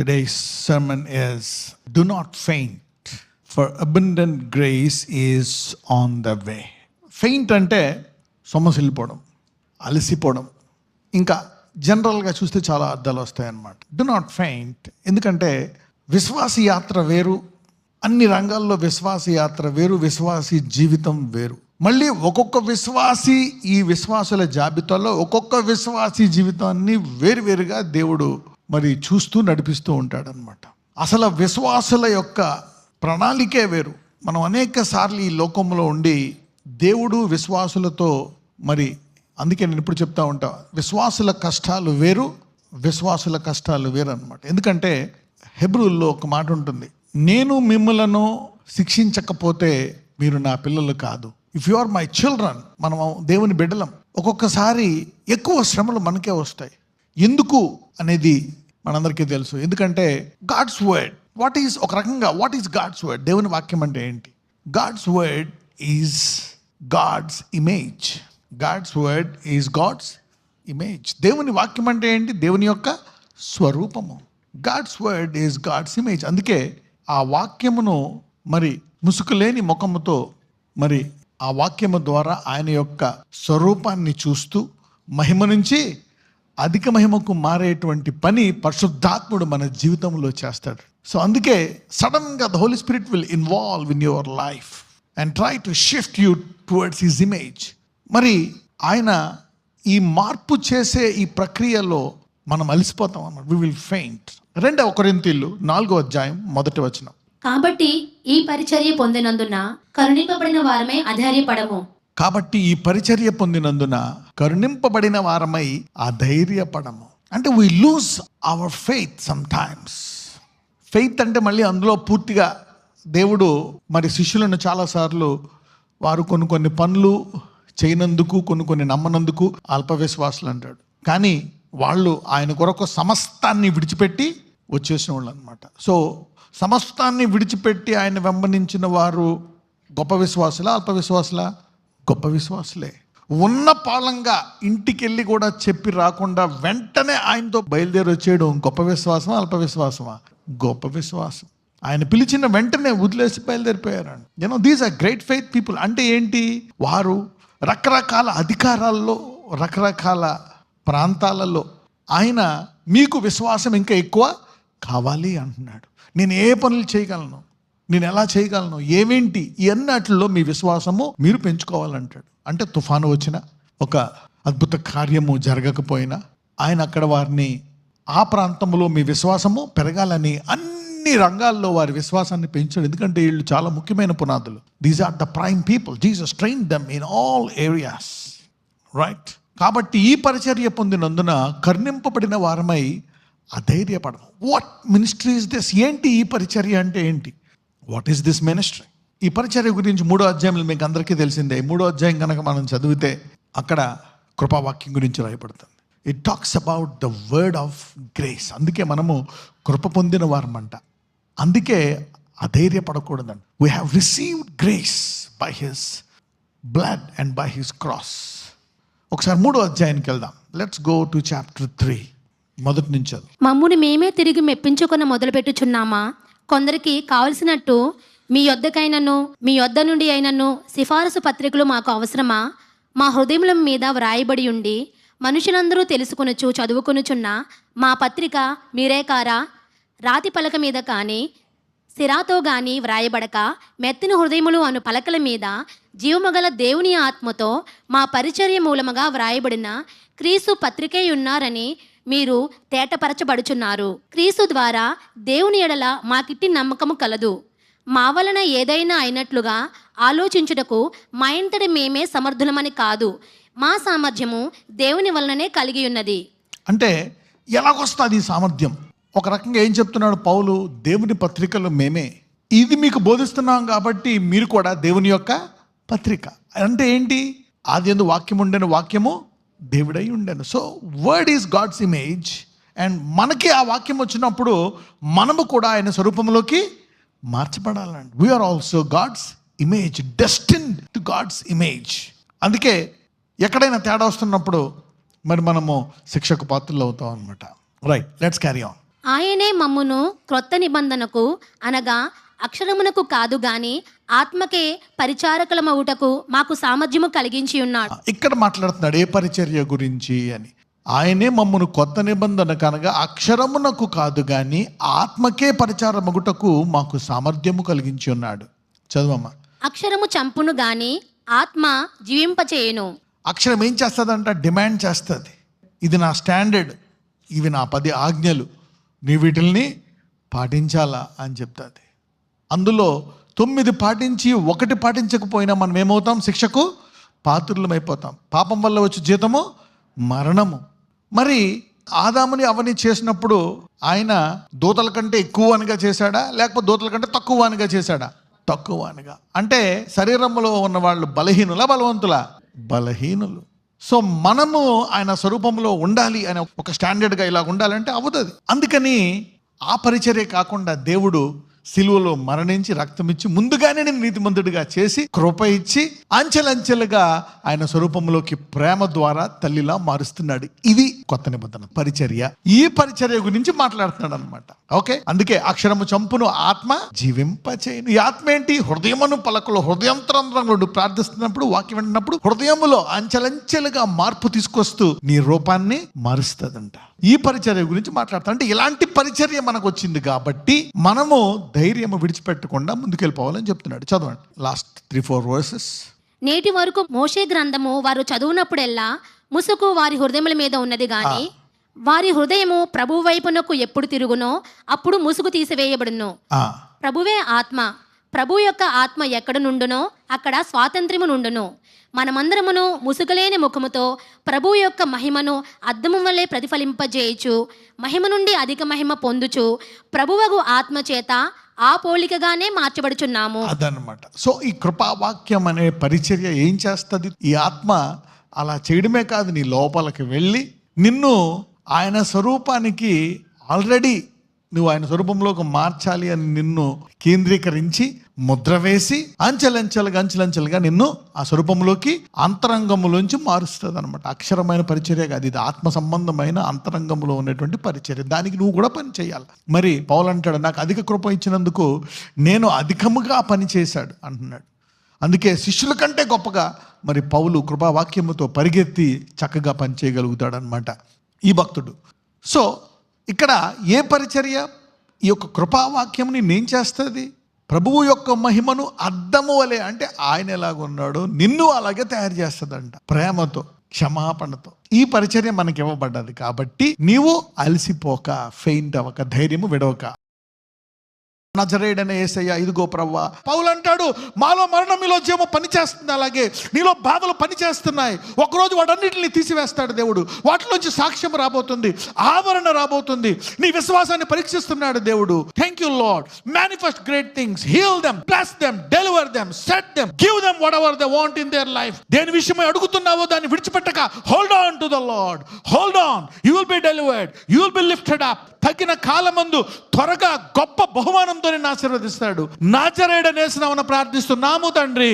Today's sermon is Do not faint, for abundant grace is on the way. Faint అంటే సొమ్మసిల్లిపోవడం అలసిపోవడం. ఇంకా జనరల్గా చూస్తే చాలా అర్థాలు వస్తాయన్నమాట. డు నాట్ ఫెయింట్ ఎందుకంటే విశ్వాస యాత్ర వేరు అన్ని రంగాల్లో విశ్వాస యాత్ర వేరు విశ్వాసి జీవితం వేరు. మళ్ళీ ఒక్కొక్క విశ్వాసి ఈ విశ్వాసుల జాబితాలో ఒక్కొక్క విశ్వాసి జీవితాన్ని వేరువేరుగా దేవుడు మరి చూస్తూ నడిపిస్తూ ఉంటాడనమాట అసలు విశ్వాసుల యొక్క ప్రణాళికే వేరు. మనం అనేక సార్లు ఈ లోకంలో ఉండి దేవుడు విశ్వాసులతో మరి అందుకే నేను ఇప్పుడు చెప్తా ఉంటా విశ్వాసుల కష్టాలు వేరు విశ్వాసుల కష్టాలు వేరు అనమాట ఎందుకంటే హెబ్రూల్లో ఒక మాట ఉంటుంది నేను మిమ్మలను శిక్షించకపోతే మీరు నా పిల్లలు కాదు. If you are my children మనం దేవుని బిడ్డలం. ఒక్కొక్కసారి ఎక్కువ శ్రమలు మనకే వస్తాయి. ఎందుకు? అనేది మనందరికీ తెలుసు. ఎందుకంటే గాడ్స్ వర్డ్ వాట్ ఈస్ ఒక రకంగా వాట్ ఈస్ గాడ్స్ వర్డ్ దేవుని వాక్యం అంటే ఏంటి? God's word is God's image God's word is God's image దేవుని వాక్యం అంటే ఏంటి? దేవుని యొక్క స్వరూపము. God's word is God's image అందుకే ఆ వాక్యమును మరి ముసుగులేని ముఖముతో మరి ఆ వాక్యము ద్వారా ఆయన యొక్క స్వరూపాన్ని చూస్తూ మహిమ నుంచి అధిక మహిమకు మారేటువంటి పని పరిశుద్ధాత్ముడు మన జీవితంలో చేస్తాడు. సో అందుకే సడన్గా the Holy Spirit will involve in your life and try to shift you towards his image మరి ఆయన ఈ మార్పు చేసే ఈ ప్రక్రియలో మనం అలసిపోతాం అన్నమాట. వి విల్ ఫెయింట్ రెండవ కొరింతీళ్ళు నాలుగో అధ్యాయం మొదటి వచనం. కాబట్టి ఈ పరిచర్య పొందినందున కరుణింపబడిన వారమే అధైర్యపడము. కాబట్టి ఈ పరిచర్య పొందినందున కరుణింపబడిన వారమై ఆ ధైర్యపడము. అంటే we lose our faith sometimes faith అంటే మళ్ళీ అందులో పూర్తిగా దేవుడు మరి శిష్యులను చాలాసార్లు వారు కొన్ని కొన్ని పనులు చేయనందుకు కొన్ని కొన్ని నమ్మనందుకు అల్ప విశ్వాసులు అంటాడు. కానీ వాళ్ళు ఆయన కొరకు సమస్తాన్ని విడిచిపెట్టి వచ్చేసిన వాళ్ళు అనమాట సో సమస్తాన్ని విడిచిపెట్టి ఆయన వెంబడించిన వారు గొప్ప విశ్వాసులా అల్ప విశ్వాసులా? గొప్ప విశ్వాసులే. ఉన్న పాలంగా ఇంటికి వెళ్ళి కూడా చెప్పి రాకుండా వెంటనే ఆయనతో బయలుదేరి వచ్చేయడం గొప్ప విశ్వాసమా అల్ప విశ్వాసమా? గొప్ప విశ్వాసం. ఆయన పిలిచిన వెంటనే వదిలేసి బయలుదేరిపోయారండి you know these are great faith people అంటే ఏంటి? వారు రకరకాల అధికారాల్లో రకరకాల ప్రాంతాలలో ఆయన మీకు విశ్వాసం ఇంకా ఎక్కువ కావాలి అంటున్నాడు. నేను ఏ పనులు చేయగలను? నేను ఎలా చేయగలను? ఏమేంటి? ఇవన్నట్లో మీ విశ్వాసము మీరు పెంచుకోవాలంటాడు. అంటే తుఫాను వచ్చిన ఒక అద్భుత కార్యము జరగకపోయినా ఆయన అక్కడ వారిని ఆ ప్రాంతంలో మీ విశ్వాసము పెరగాలని అన్ని రంగాల్లో వారి విశ్వాసాన్ని పెంచాడు. ఎందుకంటే వీళ్ళు చాలా ముఖ్యమైన పునాదులు. These are the prime people Jesus train them in all areas right కాబట్టి ఈ పరిచర్య పొందినందున కర్ణింపబడిన వారమై అధైర్యపడము. వాట్ మినిస్ట్రీ ఇస్ దిస్ ఏంటి ఈ పరిచర్య అంటే ఏంటి? వాట్ ఈస్ దిస్ మినిస్ట్రీ ఈ పరిచర్య గురించి మూడో అధ్యాయంలో మీకు అందరికీ తెలిసిందే. ఈ మూడో అధ్యాయం కనుక మనం చదివితే అక్కడ కృపావాక్యం గురించి రాయబడుతుంది. It talks about the word of grace అందుకే మనము కృప పొందిన వారమంట. అందుకే అధైర్యపడకూడదండి we have received grace by his blood and by his cross ఒకసారి మూడో అధ్యాయానికి వెళ్దాం. Let's go to chapter three మొదటి నుంచి. మమ్ముని మేమే తిరిగి మెప్పించుకున్న మొదలుపెట్టుచున్నామా? కొందరికి కావలసినట్టు మీ యొద్దకైనను మీ యొద్ద నుండి అయినను సిఫారసు పత్రికలు మాకు అవసరమా? మా హృదయముల మీద వ్రాయబడి ఉండి మనుషులందరూ తెలుసుకొనుచు చదువుకొనుచున్న మా పత్రిక మీరే కారా? రాతి పలక మీద కానీ సిరాతో గాని వ్రాయబడక మెత్తిన హృదయములు అను పలకల మీద జీవమగల దేవుని ఆత్మతో మా పరిచర్య మూలముగా వ్రాయబడిన క్రీస్తు పత్రికే ఉన్నారని మీరు తేటపరచబడుచున్నారు. క్రీస్తు ద్వారా దేవుని ఎడల మాకిట్టి నమ్మకము కలదు. మా వలన ఏదైనా అయినట్లుగా ఆలోచించుటకు మా ఇంతటి మేమే సమర్థులమని కాదు. మా సామర్థ్యము దేవుని వలననే కలిగి ఉన్నది. అంటే ఎలాగొస్తుంది ఈ సామర్థ్యం? ఒక రకంగా ఏం చెప్తున్నాడు పౌలు? దేవుని పత్రికలు మేమే. ఇది మీకు బోధిస్తున్నాం కాబట్టి మీరు కూడా దేవుని యొక్క పత్రిక. అంటే ఏంటి? ఆది ఎందు వాక్యం ఉండని వాక్యము దేవుడై ఉండను so word is God's image and మనకి ఆ వాక్యం వచ్చినప్పుడు మనము కూడా ఆయన స్వరూపంలోకి మార్చబడాలండి. We are also God's image destine to God's image అందుకే ఎక్కడైనా తేడా వస్తున్నప్పుడు మరి మనము శిక్షకు పాత్రలు అవుతాం అనమాట రైట్ లెట్స్ క్యారీ ఆన్ ఆయనే మమ్మును క్రొత్త నిబంధనకు అనగా అక్షరమునకు కాదు గాని ఆత్మకే పరిచారకులమవుటకు మాకు సామర్థ్యము కలిగించి ఉన్నాడు. ఇక్కడ మాట్లాడుతున్నాడు ఏ పరిచర్య గురించి? అని. ఆయనే మమ్మను కొత్త నిబంధన కనుక అక్షరమునకు కాదు కానీ ఆత్మకే పరిచార మగుటకు మాకు సామర్థ్యము కలిగించి ఉన్నాడు. చదువమ్మా. అక్షరము చంపును గాని ఆత్మ జీవింపచేయును. అక్షరం ఏం చేస్తుందంట? డిమాండ్ చేస్తుంది. ఇది నా స్టాండర్డ్ ఇవి నా పది ఆజ్ఞలు. నీ వీటిల్ని పాటించాలా అని చెప్తుంది. అందులో తొమ్మిది పాటించి ఒకటి పాటించకపోయినా మనం ఏమవుతాం? శిక్షకు పాత్రులమైపోతాం. పాపం వల్ల వచ్చే జీతము మరణము. మరి ఆదాముని అవని చేసినప్పుడు ఆయన దూతల కంటే ఎక్కువ అనిగా చేశాడా? లేకపోతే దూతల కంటే తక్కువ అనిగా చేశాడా? తక్కువ అనిగా అంటే శరీరంలో ఉన్న వాళ్ళు బలహీనుల బలవంతులా? బలహీనులు. సో మనము ఆయన స్వరూపంలో ఉండాలి అనే ఒక స్టాండర్డ్గా ఇలా ఉండాలంటే అవుతుంది అందుకని ఆ పరిచర్య కాకుండా దేవుడు సిలువలో మరణించి రక్తం ఇచ్చి ముందుగానే నేను నీతిమంతుడిగా చేసి కృప ఇచ్చి అంచెలంచెలుగా ఆయన స్వరూపంలోకి ప్రేమ ద్వారా తల్లిలా మారుస్తున్నాడు. ఇది కొత్త నిబంధన పరిచర్య. ఈ పరిచర్య గురించి మాట్లాడుతున్నాడు అనమాట ఓకే? అందుకే అక్షరము చంపును ఆత్మ జీవింపచేయను. ఈ ఆత్మ ఏంటి? హృదయమును పలకలు హృదయంతరంలో ప్రార్థిస్తున్నప్పుడు వాక్యం వింటున్నప్పుడు హృదయములో అంచెలంచెలుగా మార్పు తీసుకొస్తూ నీ రూపాన్ని మారుస్తుందంట. ఈ పరిచర్య గురించి మాట్లాడుతా అంటే ఇలాంటి పరిచర్య మనకు వచ్చింది కాబట్టి మనము ధైర్యం విడిచిపెట్టకుండా ముందుకెళ్ళిపోవాలని చెప్తున్నాడు. చదవండి. లాస్ట్ త్రీ ఫోర్ వర్సెస్ నేటి వరకు మోషే గ్రంథము వారు చదువునప్పుడెల్లా ముసుగు వారి హృదయముల మీద ఉన్నది గాని వారి హృదయము ప్రభు వైపునకు ఎప్పుడు తిరుగునో అప్పుడు ముసుగు తీసివేయబడును. ప్రభువే ఆత్మ. ప్రభు యొక్క ఆత్మ ఎక్కడ నుండునో అక్కడ స్వాతంత్ర్యము నుండును. మనమందరమును ముసుగులేని ముఖముతో ప్రభు యొక్క మహిమను అద్దము వల్లే ప్రతిఫలింపజేయుచు మహిమ నుండి అధిక మహిమ పొందుచు ప్రభువగు ఆత్మ చేత ఆ పోలికగానే మార్చబడుచున్నాము. అదనమాట సో ఈ కృపావాక్యం అనే పరిచర్య ఏం చేస్తుంది? ఈ ఆత్మ అలా చేయడమే కాదు నీ లోపలికి వెళ్ళి నిన్ను ఆయన స్వరూపానికి ఆల్రెడీ నువ్వు ఆయన స్వరూపంలోకి మార్చాలి అని నిన్ను కేంద్రీకరించి ముద్ర వేసి అంచెలంచెలుగా అంచెలంచెలుగా నిన్ను ఆ స్వరూపంలోకి అంతరంగంలోంచి మారుస్తుంది అనమాట అక్షరమైన పరిచర్య కాదు. ఇది ఆత్మ సంబంధమైన అంతరంగంలో ఉన్నటువంటి పరిచర్య. దానికి నువ్వు కూడా పని చేయాలి. మరి పౌలు అంటాడు నాకు అధిక కృప ఇచ్చినందుకు నేను అధికముగా పని చేశాడు అంటున్నాడు. అందుకే శిష్యుల కంటే గొప్పగా మరి పౌలు కృపావాక్యముతో పరిగెత్తి చక్కగా పనిచేయగలుగుతాడనమాట ఈ భక్తుడు. సో ఇక్కడ ఏ పరిచర్య? ఈ యొక్క కృపావాక్యంని నేను చేస్తుంది? ప్రభువు యొక్క మహిమను అద్దము వలె అంటే ఆయన ఎలాగున్నాడో నిన్ను అలాగే తయారు చేస్తుందంట ప్రేమతో క్షమాపణతో. ఈ పరిచర్య మనకి ఇవ్వబడ్డది కాబట్టి నీవు అలసిపోక ఫెయింట్ అవ్వక ధైర్యము విడవక. నజరేడనే ఏసయ్య ఇదిగో ప్రవ్వ పౌలు అంటాడు మాలో మరణం మీలో జీవము పనిచేస్తుంది. అలాగే నీలో బాధలు పనిచేస్తున్నాయి. ఒకరోజు వాటన్నిటిని తీసివేస్తాడు దేవుడు. వాటిలోంచి సాక్ష్యం రాబోతుంది. ఆవరణ రాబోతుంది. నీ విశ్వాసాన్ని పరీక్షిస్తున్నాడు దేవుడు. Thank you Lord manifest great things heal them bless them deliver them set them give them whatever they want in their life దేని విషయమై అడుగుతున్నావో దాన్ని విడిచిపెట్టక hold on to the Lord hold on you will be delivered you will be lifted up తగిన కాలమందు త్వరగా గొప్ప బహుమానంతో నేను ఆశీర్వదిస్తాడు నాచరేడనేసినామని ప్రార్థిస్తున్నాము తండ్రి